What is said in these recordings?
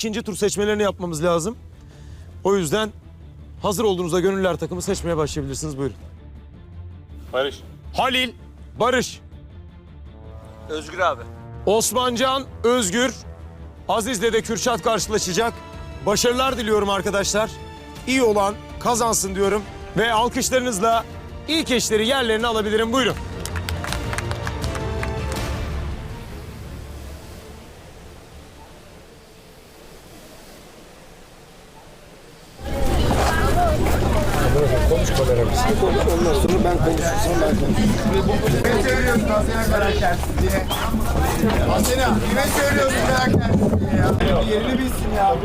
İkinci tur seçmelerini yapmamız lazım. O yüzden hazır olduğunuzda gönüller takımı seçmeye başlayabilirsiniz. Buyurun. Barış. Halil, Barış, Özgür abi. Osmancan, Özgür, Aziz'le de Kürşat karşılaşacak. Başarılar diliyorum arkadaşlar. İyi olan kazansın diyorum. Ve alkışlarınızla ilk eşleri yerlerine alabilirim. Buyurun. Ondan sonra ben konuşursam ben konuşurum. Kime söylüyorsun Asena karaktersizliği? Asena kime söylüyorsun karaktersizliği ya? Yerini bilsin ya.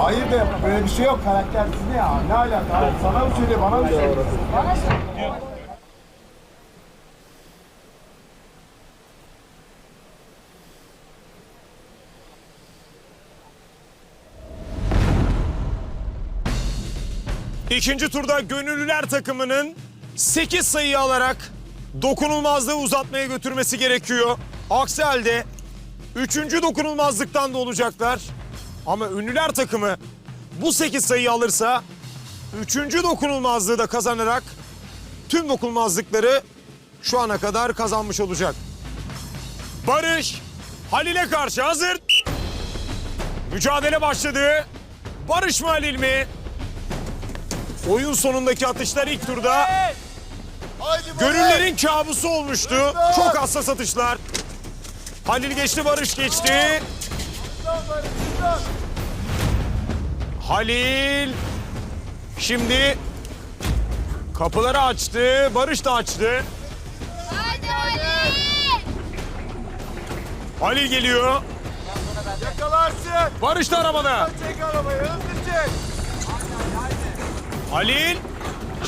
Hayır be böyle bir şey yok karaktersizliği ya. Ne alaka? Sana mı söylüyor bana mı söylüyor? İkinci turda gönüllüler takımının 8 sayı alarak dokunulmazlığı uzatmaya götürmesi gerekiyor. Aksi halde 3. dokunulmazlıktan da olacaklar. Ama ünlüler takımı bu 8 sayıyı alırsa 3. dokunulmazlığı da kazanarak tüm dokunulmazlıkları şu ana kadar kazanmış olacak. Barış Halil'e karşı hazır. Mücadele başladı. Barış mı Halil mi? Oyun sonundaki atışlar ilk turda gönüllerin kabusu olmuştu. Çok hassas atışlar. Halil geçti, Barış geçti. Halil şimdi kapıları açtı. Barış da açtı. Hadi Ali! Halil geliyor. Yakalarsın. Barış da arabada. Çek arabayı hızlı çek. Halil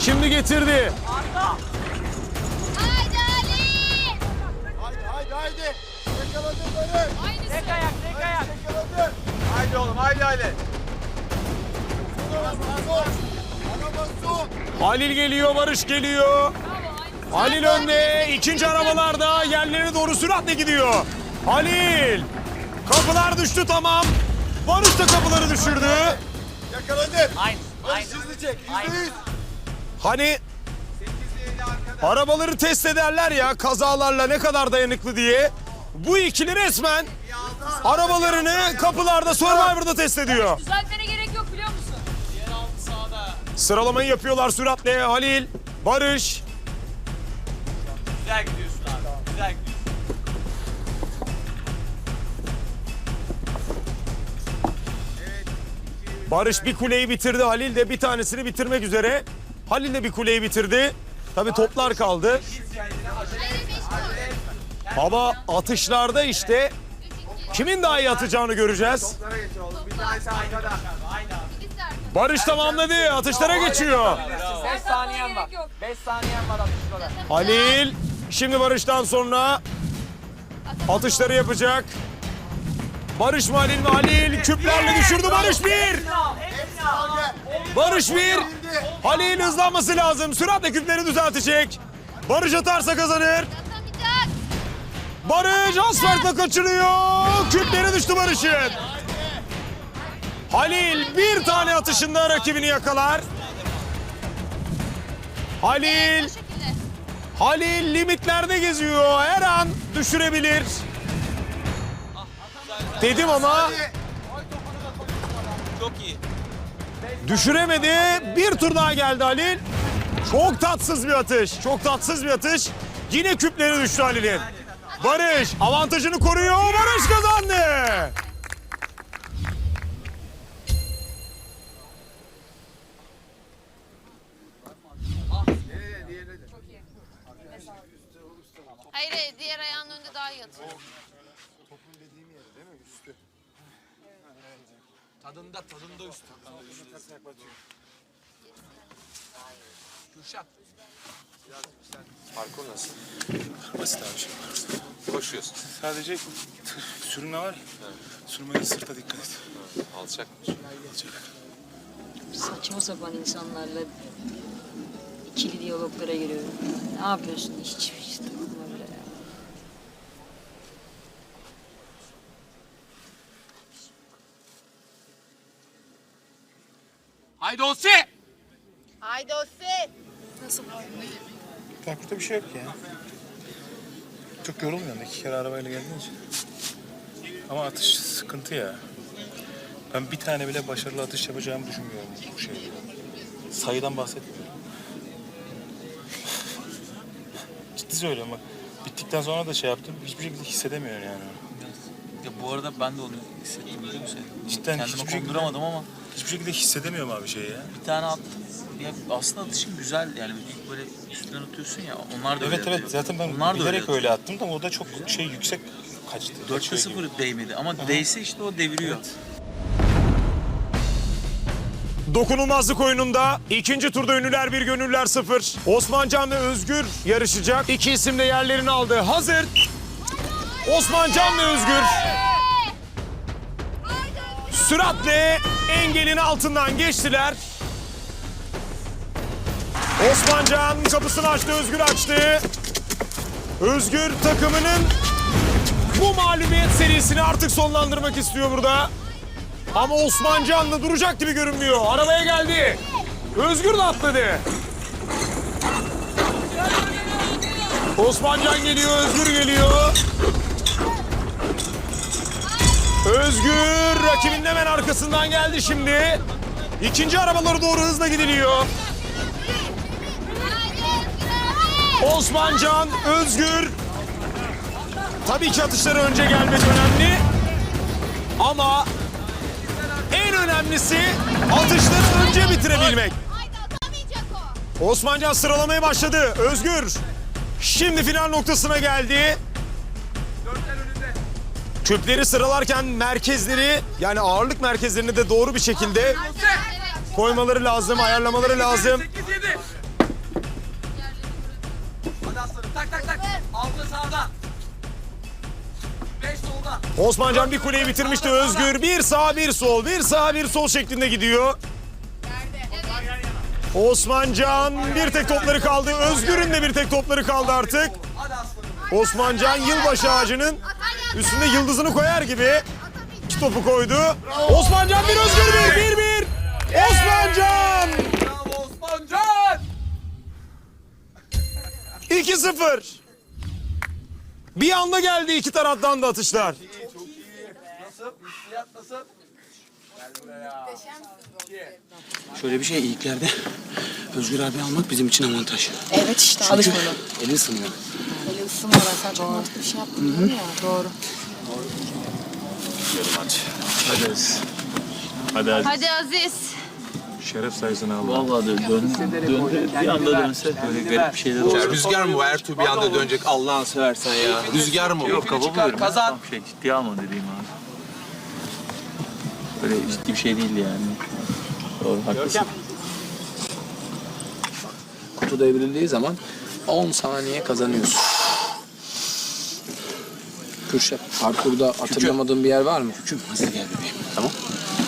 şimdi getirdi. Haydi Ali! Haydi haydi haydi. Yakaladın beni. Aynısı. Tek ayak, tek ayak. Yakaladın. Haydi oğlum haydi haydi. Halil geliyor, Barış geliyor. Halil önde. ikinci arabalarda yerlerine doğru süratle gidiyor. Halil. Kapılar düştü tamam. Barış da kapıları düşürdü. Yakaladın. Aynı, Barış aynı. hızlı çek. Yüzde yüz. Hani arabaları test ederler ya kazalarla ne kadar dayanıklı diye. Bu ikili resmen arabalarını kapılarda Survivor'da test ediyor. Düzeltmene gerek yok biliyor musun? Sıralamayı yapıyorlar süratle. Halil, Barış. Güzel gidiyorsun abi. Güzel gidiyorsun. Barış bir kuleyi bitirdi. Halil de bir tanesini bitirmek üzere. Halil de bir kuleyi bitirdi. Tabii toplar kaldı. Ama atışlarda işte kimin daha iyi atacağını göreceğiz. Barış tamamladı. Atışlara geçiyor. 5 saniyen var. 5 saniyen var atışlara. Halil şimdi Barış'tan sonra atışları yapacak. Barış Halil mi? Halil küplerle düşürdü Barış bir. Barış bir. Halil hızlanması lazım. Süratle küpleri düzeltecek. Barış atarsa kazanır. Barış asfaltla kaçırıyor. Küpleri düştü Barış'ın. Halil bir tane atışında rakibini yakalar. Halil. Halil limitlerde geziyor. Her an düşürebilir. Dedim ama Çok iyi. düşüremedi. Bir tur daha geldi Halil. Çok tatsız bir atış. Çok tatsız bir atış. Yine küpleri düştü Halil'in. Barış avantajını koruyor. Barış kazandı. Hayır hayır diğer ayağının önünde daha iyi atıyor. Tadında tadında üstü. Kürşat. Parkur nasıl? Basit abi şey var. Koşuyorsun. Sadece sürünme var ya. Sürünmede sırta dikkat et. Alçakmış. Alacak. Saçma sapan insanlarla ikili diyaloglara giriyorum. Ne yapıyorsun hiç hiç takılma bile ya. Haydi Osi! Haydi Osi. Parkurda bir şey yok ya. Çok yorulmuyorum iki kere arabayla geldiğin için. Ama atış sıkıntı ya. Ben bir tane bile başarılı atış yapacağımı düşünmüyorum bu şeyde. Sayıdan bahsetmiyorum. Ciddi söylüyorum bak. Bittikten sonra da şey yaptım. Hiçbir şekilde hissedemiyorum yani. Ya bu arada ben de onu hissettim biliyor musun? Cidden Kendime hiçbir şekilde- konduramadım ama Hiçbir şekilde hissedemiyorum abi şeyi ya. bir tane attım. Ya aslında atışın güzel yani ilk böyle üstünden atıyorsun ya onlar da öyle Evet evet atıyor. zaten ben onlar da bilerek atıyor. öyle attım da o da çok şey yüksek kaçtı. 4'te Kaçıyor 0 gibi. değmedi ama değse işte o deviriyor. Dokunulmazlık oyununda ikinci turda ünlüler bir gönüller sıfır. Osmancan ve Özgür yarışacak. İki isim de yerlerini aldı. Hazır. Osmancan ve Özgür. Süratle engelin altından geçtiler. Osmancan kapısını açtı, Özgür açtı. Özgür takımının bu mağlubiyet serisini artık sonlandırmak istiyor burada. Ama Osman Canlı duracak gibi görünmüyor. Arabaya geldi. Özgür de atladı. Osman geliyor, Özgür geliyor. Özgür rakibinin hemen arkasından geldi şimdi. İkinci arabaları doğru hızla gidiliyor. Osman Can, Özgür. Tabii ki atışları önce gelmek önemli. Ama en önemlisi atışları önce bitirebilmek. Osmancan sıralamaya başladı. Özgür şimdi final noktasına geldi. Küpleri sıralarken merkezleri yani ağırlık merkezlerini de doğru bir şekilde koymaları lazım, ayarlamaları lazım. Hadi aslanım. Osmancan bir kuleyi bitirmişti Özgür. Bir sağ bir sol, bir sağ bir sol şeklinde gidiyor. Osmancan bir tek topları kaldı. Özgür'ün de bir tek topları kaldı artık. Osmancan yılbaşı ağacının üstünde yıldızını koyar gibi iki topu koydu. Osmancan bir Özgür bir, bir bir. Osmancan Bravo Osmancan. 2-0. Bir anda geldi iki taraftan da atışlar. Nasıl? Hissiyat nasıl? Şöyle bir şey ilklerde Özgür abi almak bizim için avantaj. Evet işte alışmadı. Eli ısınıyor. Isınmadan sen çok mantıklı bir şey yaptın değil mi ya? Doğru. Hadi Aziz. Hadi Aziz. Hadi Aziz. Şeref sayısını al. Vallahi dön, dön, döndü. Bir anda dönse böyle garip bir şeyler olur. Rüzgar mı bu? Ertuğ bir anda dönecek Allah'ını seversen ya. Rüzgar mı bu? Yok kafa buluyorum. Kazan. Şey ciddiye alma dediğim abi. Böyle ciddi bir şey değil yani. Doğru haklısın. Kutu devrildiği zaman 10 saniye kazanıyorsun. Kürşat, parkurda hatırlamadığın bir yer var mı? Hüküm hızlı gel bebeğim. Tamam.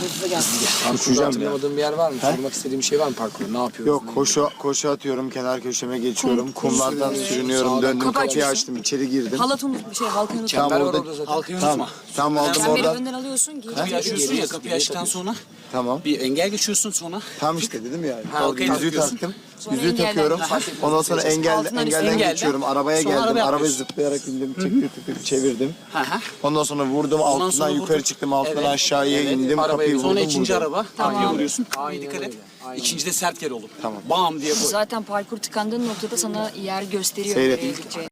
Hızlı gel. Parkurda hatırlamadığın bir yer var mı? Sormak istediğin bir şey var mı parkurda? Ne yapıyorsun? Yok koşu koşu atıyorum kenar köşeme geçiyorum kumlardan sürünüyorum döndüm kapı kapıyı açıyorsun. açtım içeri girdim. Halat unut bir şey halkayı unut. Çember Tam var orada- orada zaten. Halkayı Tamam tam aldım Çemberi oradan önden alıyorsun. Kapıyı açıyorsun ya kapıyı açtıktan sonra tamam bir engel geçiyorsun sonra. tam işte dedim ya halkayı yüzüğü takıyorsun. taktım yüzüğü takıyorum ondan sonra engel, Altından engelden engelden. geçiyorum arabaya Sonra geldim araba arabayı yapıyorsun. zıplayarak indim tık tık tık tık çevirdim Hı hı. ondan sonra vurdum altından sonra yukarı vurdun. çıktım altından Evet. aşağıya Evet. indim Arabayı- kapıyı Sonra vurdum ikinci vurdum. araba. Arkaya vuruyorsun. Kapıyı dikkat et. İkinci de sert gel oğlum. Tamam. Bam diye koy. Zaten parkur tıkandığın noktada sana yer gösteriyor. Seyret. nereye gideceğini.